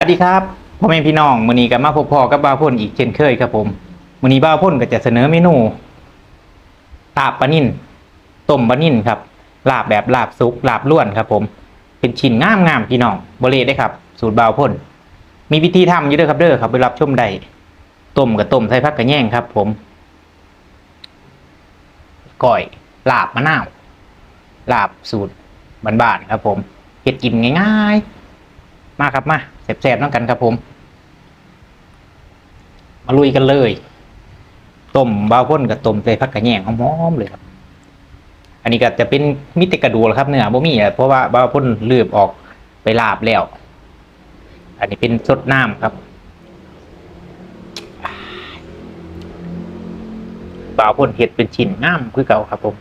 สวัสดีครับพ่อแม่พี่น้องมื้อนี้ก็มาพบพ่อกับบ้าพ่นอีกเช่นเคยครับผมมื้อนี้บ้าพ่นก็จะเสนอเมนูลาบปลานิ่นต้มปลานิ่นครับลาบแบบลาบซุกลาบล้วนครับ ผม เป็นชิ้นงามงามๆพี่น้องบ่เลได้ครับ สูตรบ้าพ่นมีวิธีทำอยู่ด้อครับเด้อครับไปรับชมได้ต้มกับต้มใส่ผักกระแยงครับ ผมก้อยลาบมะนาวลาบสูตรบ้านๆครับ ผมเฮ็ดกินง่ายๆ มาครับมา แสบๆน้องกันครับผม มาลุยกันเลยต้มบาวพ่นกับต้มใส่ผักกระแยงหอมๆเลยครับ อันนี้ก็จะเป็นมิตรกระดูกครับเนื้อบ่มีเพราะว่าบาวพ่นลืบออกไปลาบแล้ว อันนี้เป็นสดน้ำครับบาวพ่นเห็ดเป็นชิ้นน้ำคือเก่าครับผม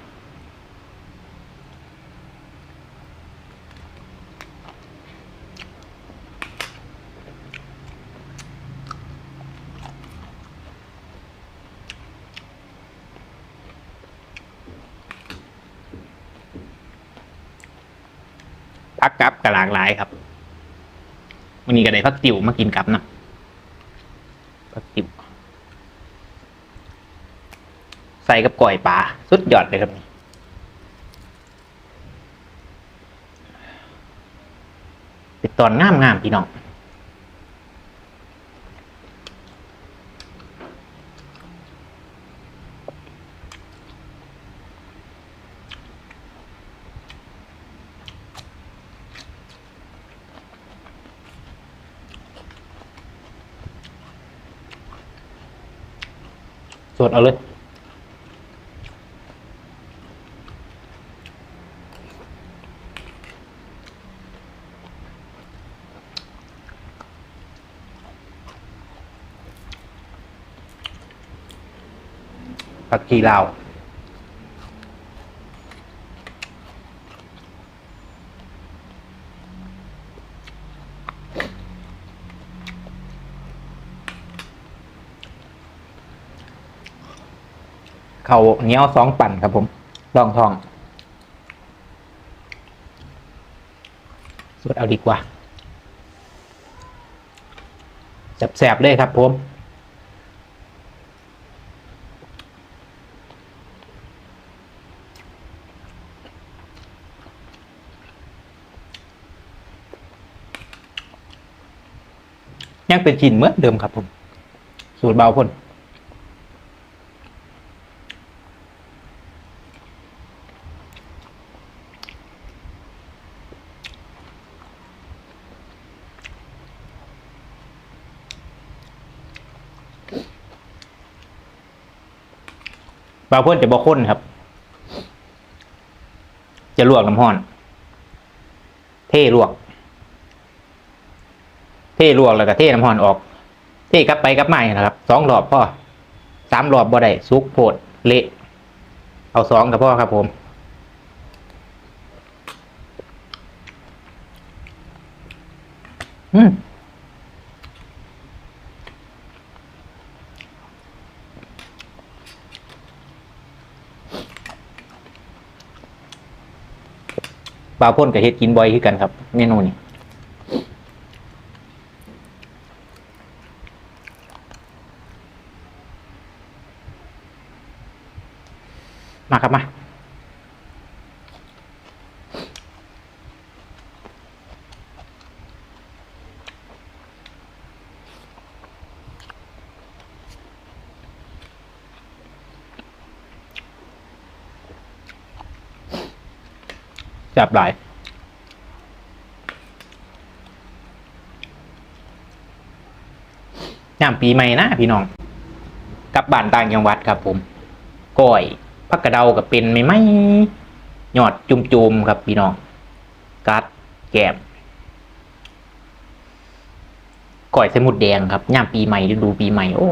พักกับกระหลากหลายครับวันนี้ก็ได้พักติ๋วมากินกับเนาะพักติ๋วใส่กับก่อยปลาสุดยอดเลยครับนี่เป็นตอนงามงามพี่น้อง สวดเอาเลย ผักชีลาว เขาเหนียวสองปั่นครับผมลองทองสวดเอาดีกว่าแสบๆเลยครับผมยังเป็นชิ้นเหมือนเดิมครับผม สูตรเบาพ่น บาพ่นจะบ่ข้นครับ จะลวกน้ำห้อน เท่ลวก เทลวกแล้วก็เทน้ำร้อนออก เทกลับไปกลับมานะครับสองรอบพ่อสามรอบบ่ได้สุกโพดเละเอาสองกับพ่อครับผมอืม ปลาพ่นกับเฮ็ดกินบ่อยคือกันครับ เมนูนี้มาครับมา จับหลายยามปีใหม่นะพี่น้องกลับบ้านต่างจังหวัดครับ ผมก้อยผักกระเดากับเป็นไม่ไหมยอดจุ่มๆครับพี่น้องกัดแกมก้อยใส่หมุดแดงครับย่ามปีใหม่ฤดูปีใหม่โอ้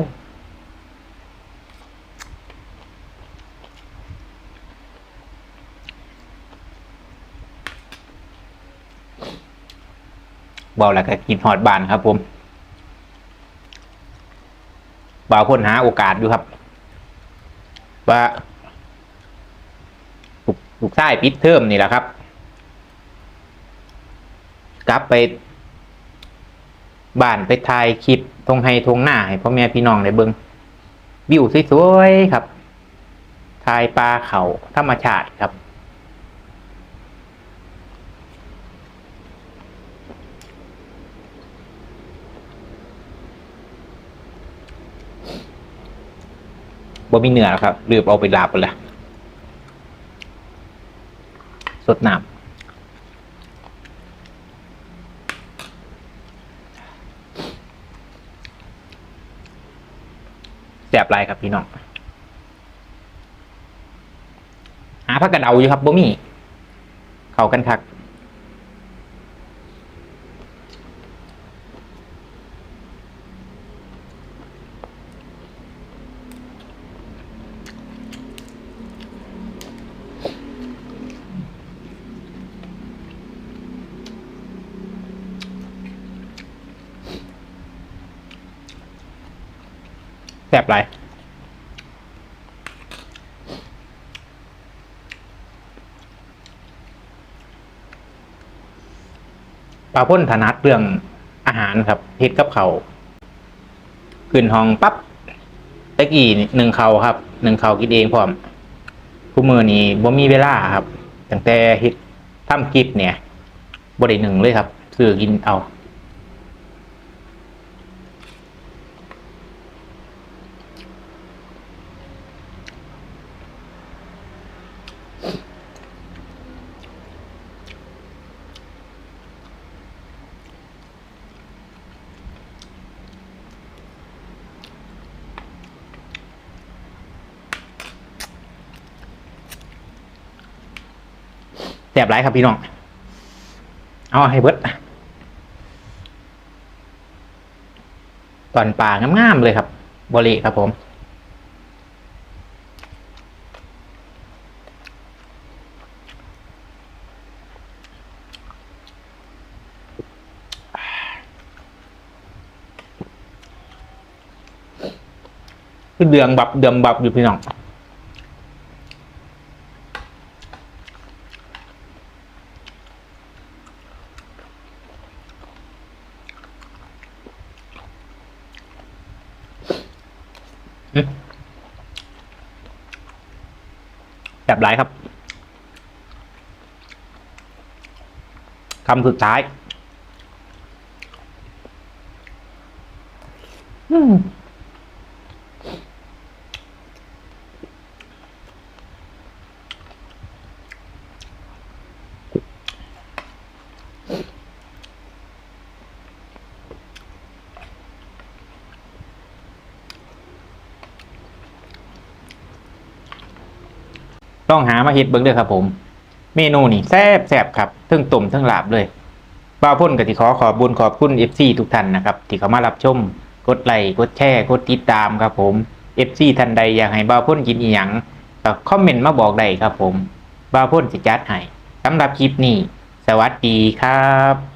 บอกแล้วก็กินหอดบานครับ ผมบ่าวพ้นหาโอกาสอยู่ครับ ว่าลูกลูกชายปิดเทอมนี่แหละครับ กลับไปบ้านไปถ่ายคลิปทงไฮทงหน้าให้พ่อแม่พี่น้องได้เบิ่งวิวสวยๆครับถ่ายปลาเขาธรรมชาติครับ บ่มีเนื้อแล้วครับลืมเอาไปลาบไปละสดน้ำแสบไรครับพี่น้องหาพักกระเดาอยู่ครับบ่มี เข้ากันคัก แสบไรปลาพ่นถนัดเรื่องอาหารครับเฮ็ดกับเขาขึ้นห้องปั๊บตะกี้หนึ่งเขาครับหนึ่งเขากินเองพร้อมผู้มือนี้บ่มีเวลาครับตั้งแต่เฮ็ดทำกิฟเนี่ยบ่ได้หนึ่งเลยครับซื้อกินเอา แสบไรครับพี่น้อง เอาให้เบิดตอนปลางามๆเลยครับบริครับผมคือเดืองบับเดือมบับอยู่พี่น้อง แบบไรครับคำสุดท้าย อืม ต้องหามาเฮ็ดเบิ่งเด้อครับผม เมนูนี่แซ่บแซ่บครับทั้งต้มทั้งลาบเลยบ่าวพ่นกติขอขอบบุญขอบคุณ FC ทุกท่านนะครับที่เข้ามารับชมกดไลค์กดแชร์กดติดตามครับผม FC ท่านใดอยากให้บ่าวพ่นกินอีหยังก็คอมเมนต์มาบอกได้ครับผมบ่าวพ่นสิจัดให้สำหรับคลิปนี้ สวัสดีครับ